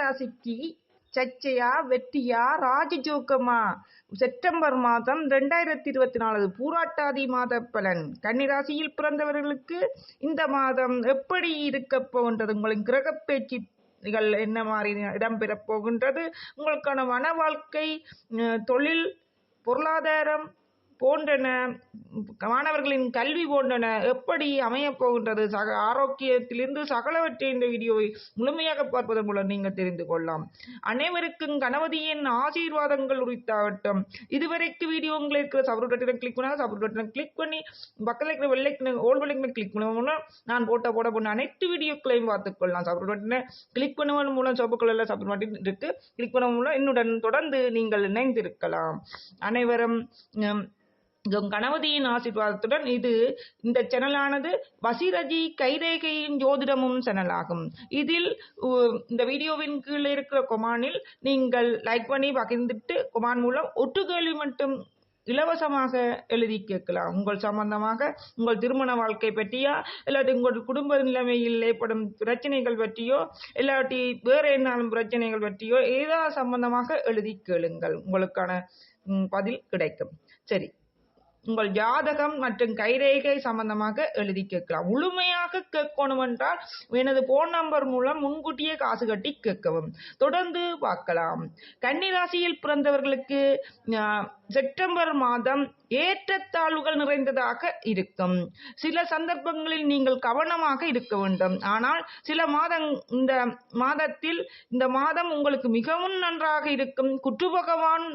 ராசிக்கு சர்ச்சையா வெற்றியா ராஜஜோக்கமா? செப்டம்பர் மாதம் ரெண்டாயிரத்தி இருபத்தி நாலு பூராட்டாதி மாத பலன் கன்னிராசியில் பிறந்தவர்களுக்கு இந்த மாதம் எப்படி இருக்க போகின்றது? உங்களின் கிரக பேச்சுகள் என்ன மாதிரி இடம்பெறப் போகின்றது? உங்களுக்கான மன வாழ்க்கை தொழில் பொருளாதாரம் போன்றன மாணவர்களின் கல்வி போன்றன எப்படி அமையப் போகின்றது? சக ஆரோக்கியத்திலிருந்து சகலவற்றை இந்த வீடியோவை முழுமையாக பார்ப்பதன் மூலம் நீங்கள் தெரிந்து கொள்ளலாம். அனைவருக்கும் கணபதியின் ஆசீர்வாதங்கள் உரித்தாகட்டும். இதுவரைக்கும் வீடியோ உங்களுக்கு இருக்கிற சபரு பட்டனை கிளிக் பண்ணாங்க சபரு பட்டனை கிளிக் பண்ணி பக்கத்தில் இருக்கிற வெள்ளை ஓல் வெள்ளைக்கு கிளிக் பண்ணுவோம்னா நான் போட்ட போட போன அனைத்து வீடியோக்களையும் பார்த்துக்கொள்ளலாம் சபரு பட்டனை கிளிக் பண்ணுவதன் மூலம் சோப்பு கலரில் சபரு பட்டன் இருக்கு. கிளிக் பண்ணுவதன் மூலம் என்னுடன் தொடர்ந்து நீங்கள் இணைந்திருக்கலாம். அனைவரும் கணபதியின் ஆசிர்வாதத்துடன் இது இந்த சேனலானது வசிரஜி கைரேகையின் ஜோதிடமும் சேனல் ஆகும் இதில் இந்த வீடியோவின் கீழே இருக்கிற கொமானில் நீங்கள் லைக் பண்ணி பகிர்ந்துட்டு கொமான் மூலம் ஒட்டு கேள்வி மட்டும் இலவசமாக எழுதி கேட்கலாம். உங்கள் சம்பந்தமாக உங்கள் திருமண வாழ்க்கை பற்றியா இல்லாட்டி உங்கள் குடும்ப நிலைமையில் ஏற்படும் பிரச்சனைகள் பற்றியோ இல்லாட்டி வேறு என்னாலும் பிரச்சனைகள் பற்றியோ ஏதாவது சம்பந்தமாக எழுதி கேளுங்கள். உங்களுக்கான பதில் கிடைக்கும். சரி. உங்கள் ஜாதகம் மற்றும் கைரேகை சம்பந்தமாக எழுதி கேட்கலாம். முழுமையாக கேட்கணும் என்றால் எனது போன் நம்பர் மூலம் முன்கூட்டியே காசு கட்டி கேட்கவும். தொடர்ந்து பார்க்கலாம். கன்னிராசியில் பிறந்தவர்களுக்கு செப்டம்பர் மாதம் ஏற்றத்தாழ்வுகள் நிறைந்ததாக இருக்கும். சில சந்தர்ப்பங்களில் நீங்கள் கவனமாக இருக்க வேண்டும். ஆனால் சில மாதம் இந்த மாதத்தில் இந்த மாதம் உங்களுக்கு மிகவும் நன்றாக இருக்கும். குற்று பகவான்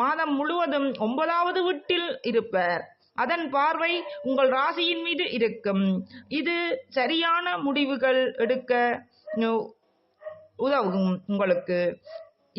மாதம் முழுவதும் ஒன்பதாவது வீட்டில் இருப்பர். அதன் பார்வை உங்கள் ராசியின் மீது இருக்கும். இது சரியான முடிவுகள் எடுக்க உதவும் உங்களுக்கு.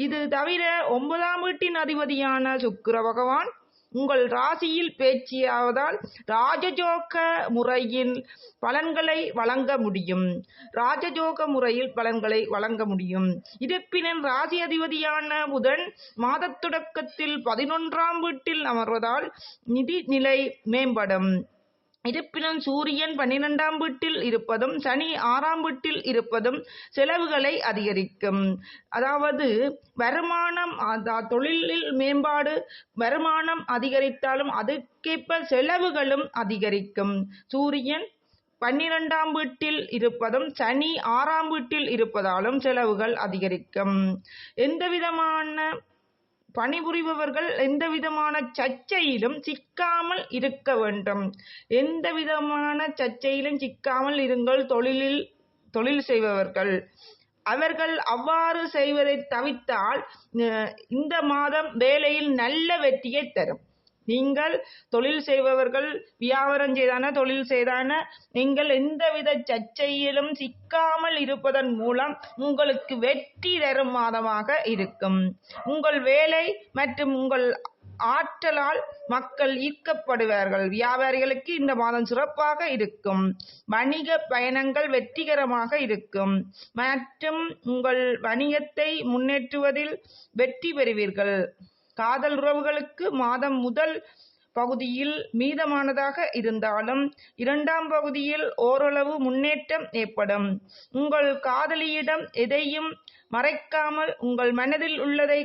இது தவிர ஒன்பதாம் வீட்டின் அதிபதியான சுக்கிர பகவான் உங்கள் ராசியில் பேச்சியாவதால் ராஜஜோக முறையில் பலன்களை வழங்க முடியும். ராஜஜோக முறையில் பலன்களை வழங்க முடியும். இருப்பினும் ராசி அதிபதியான புதன் மாதத் தொடக்கத்தில் பதினொன்றாம் வீட்டில் அமர்வதால் நிதி நிலை மேம்படும். இருப்பினும் சூரியன் பன்னிரெண்டாம் வீட்டில் இருப்பதும் சனி ஆறாம் வீட்டில் இருப்பதும் செலவுகளை அதிகரிக்கும். அதாவது வருமானம் அதா- தொழிலில் மேம்பாடு வருமானம் அதிகரித்தாலும் அதுக்கேற்ப செலவுகளும் அதிகரிக்கும். சூரியன் பன்னிரெண்டாம் வீட்டில் இருப்பதும் சனி ஆறாம் வீட்டில் இருப்பதாலும் செலவுகள் அதிகரிக்கும். எந்த விதமான பணிபுரிபவர்கள் எந்த விதமான சர்ச்சையிலும் சிக்காமல் இருக்க வேண்டும். எந்த விதமான சர்ச்சையிலும் சிக்காமல் இருங்கள் தொழிலில் தொழில் செய்பவர்கள். அவர்கள் அவ்வாறு செய்வதை தவிர்த்தால் இந்த மாதம் வேலையில் நல்ல வெற்றியை தரும். நீங்கள் தொழில் செய்பவர்கள் வியாபாரம் செய்தான தொழில் செய்தான நீங்கள் எந்தவித சர்ச்சையிலும் சிக்காமல் இருப்பதன் மூலம் உங்களுக்கு வெற்றி தரும் மாதமாக இருக்கும். உங்கள் வேலை மற்றும் உங்கள் ஆற்றலால் மக்கள் ஈர்க்கப்படுவார்கள். வியாபாரிகளுக்கு இந்த மாதம் சிறப்பாக இருக்கும். வணிக பயணங்கள் வெற்றிகரமாக இருக்கும். மற்றும் உங்கள் வணிகத்தை முன்னேற்றுவதில் வெற்றி பெறுவீர்கள். காதல் உறவுகளுக்கு மாதம் முதல் பகுதியில் மீதமானதாக இருந்தாலும் இரண்டாம் பகுதியில் ஓரளவு முன்னேற்றம் ஏற்படும். உங்கள் காதலியிடம் எதையும் மறைக்காமல் உங்கள் மனதில் உள்ளதை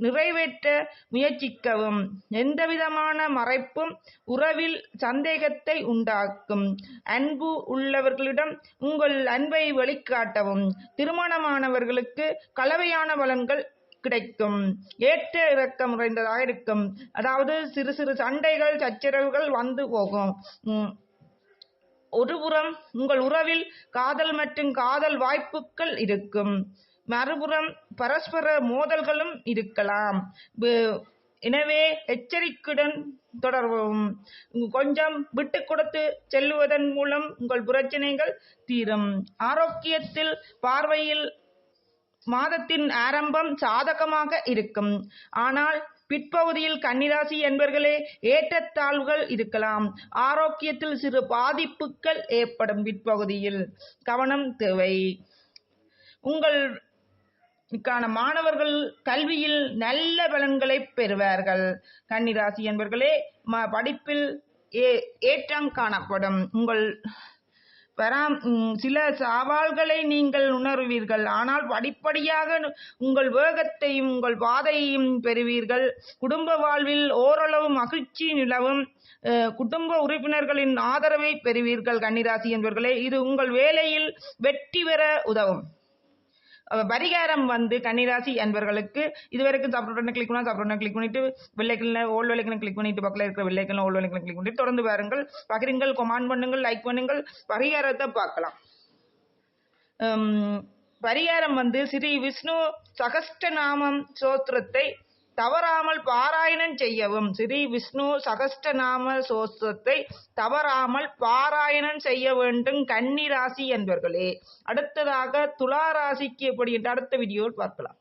நிறைவேற்ற முயற்சிக்கவும். எந்தவிதமான மறைப்பும் உறவில் சந்தேகத்தை உண்டாக்கும். அன்பு உள்ளவர்களிடம் உங்கள் அன்பை வெளிக்காட்டவும் திருமணமானவர்களுக்கு கலவையான பலன்கள் கிடைக்கும். ஏற்ற இறக்கம் நிறைந்ததாக இருக்கும். அதாவது சிறு சிறு சண்டைகள் சச்சரவுகள் வந்து போகும். ஒருபுறம் உங்கள் உறவில் காதல் மற்றும் காதல் வாய்ப்புகள் இருக்கும். மறுபுறம் பரஸ்பர மோதல்களும் இருக்கலாம். எனவே எச்சரிக்கையுடன் தொடரவும். கொஞ்சம் விட்டு கொடுத்து செல்லுவதன் மூலம் உங்கள் பிரச்சனைகள் தீரும். ஆரோக்கியத்தில் பார்வையில் மாதத்தின் ஆரம்பம் சாதகமாக இருக்கும். ஆனால் பிற்பகுதியில் கன்னிராசி என்பர்களே ஏற்றத்தாழ்வுகள் இருக்கலாம். ஆரோக்கியத்தில் சிறு பாதிப்புகள் ஏற்படும் பிற்பகுதியில். கவனம் தேவை. உங்கள் க்கான மாணவர்கள் கல்வியில் நல்ல பலன்களை பெறுவார்கள். கன்னிராசி என்பர்களே ம- படிப்பில் ஏ- ஏற்றம் காணப்படும். உங்கள் வராம். சில சவால்களை நீங்கள் உணர்வீர்கள். ஆனால் படிப்படியாக உங்கள் வேகத்தையும் உங்கள் பாதையையும் பெறுவீர்கள். குடும்ப வாழ்வில் ஓரளவு மகிழ்ச்சி நிலவும் குடும்ப உறுப்பினர்களின் ஆதரவை பெறுவீர்கள் கன்னிராசி என்பவர்களே இது உங்கள் வேலையில் வெற்றி பெற உதவும். பரிகாரம் வந்து கன்னிராசி அன்பர்களுக்கு இதுவரைக்கும் சப்ரூட்டனை கிளிக் பண்ணா சப்ரூட்டனை கிளிக் பண்ணிட்டு வெள்ளைக்கல்ல ஓல் வெள்ளைக்கனை கிளிக் பண்ணிட்டு பக்கத்தில் இருக்கிற வெள்ளைக்கல்ல ஓல் வெள்ளைக்கனை கிளிக் பண்ணிட்டு தொடர்ந்து பாருங்கள் பகிருங்கள் கொமான் பண்ணுங்கள் லைக் பண்ணுங்கள். பரிகாரத்தை பார்க்கலாம். பரிகாரம் வந்து ஸ்ரீ விஷ்ணு சகஸ்டநாமம் சோத்திரத்தை தவறாமல் பாராயணம் செய்யவும். ஸ்ரீ விஷ்ணு சகஸ்டநாம சோஸ்தத்தை தவறாமல் பாராயணம் செய்ய வேண்டும் கன்னி ராசி என்பர்களே. அடுத்ததாக துலா ராசிக்கு எப்படி என்று அடுத்த வீடியோவில் பார்க்கலாம்.